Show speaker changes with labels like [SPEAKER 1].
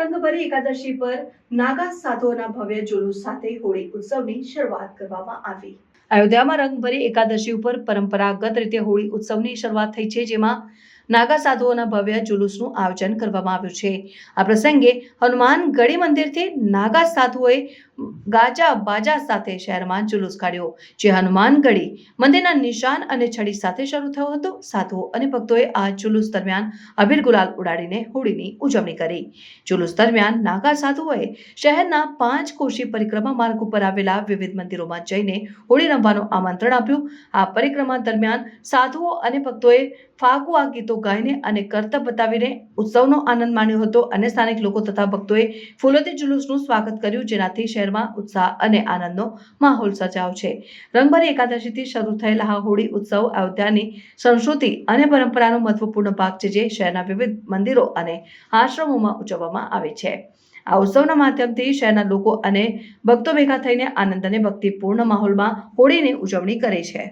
[SPEAKER 1] રંગભરી એકાદશી પર નાગા સાધુઓના ભવ્ય જુલુસ સાથે હોળી ઉત્સવની શરૂઆત કરવામાં આવી. અયોધ્યામાં રંગભરી એકાદશી ઉપર પરંપરાગત રીતે હોળી ઉત્સવની શરૂઆત થઈ છે, જેમાં નાગા સાધુઓના ભવ્ય જુલુસનું આયોજન કરવામાં આવ્યું છે. આ પ્રસંગે હનુમાન ગઢી મંદિરથી નાગા સાધુઓએ ગાજા બાજા સાથે શહેરમાં જુલુસ કાઢ્યો, જે હનુમાન ગઢી મંદિરના નિશાન અને છડી સાથે શરૂ થયો હતો. સાધુઓ અને ભક્તોએ આ જુલુસ દરમિયાન અબીર ગુલાલ ઉડાડીને હોળીની ઉજવણી કરી. જુલુસ દરમિયાન નાગા સાધુઓએ શહેરના પાંચ કોશી પરિક્રમા માર્ગ ઉપર આવેલા વિવિધ મંદિરોમાં જઈને હોળી રમવાનું આમંત્રણ આપ્યું. આ પરિક્રમા દરમિયાન સાધુઓ અને ભક્તોએ ફાગુઆ ગીતો ગાઈને અને કરતબ બતાવીને ઉત્સવનો આનંદ માણ્યો હતો. અને સ્થાનિક લોકો તથા ભક્તોએ ફૂલોથી જુલુસનું સ્વાગત કર્યું, જેનાથી શહેરમાં ઉત્સાહ અને આનંદનો માહોલ સર્જાયો છે. રંગભરી એકાદશીથી શરૂ થયેલા આ હોળી ઉત્સવ અયોધ્યાની સંસ્કૃતિ અને પરંપરાનો મહત્વપૂર્ણ ભાગ છે, જે શહેરના વિવિધ મંદિરો અને આશ્રમોમાં ઉજવવામાં આવે છે. આ ઉત્સવના માધ્યમથી શહેરના લોકો અને ભક્તો ભેગા થઈને આનંદ અને ભક્તિપૂર્ણ માહોલમાં હોળીની ઉજવણી કરે છે.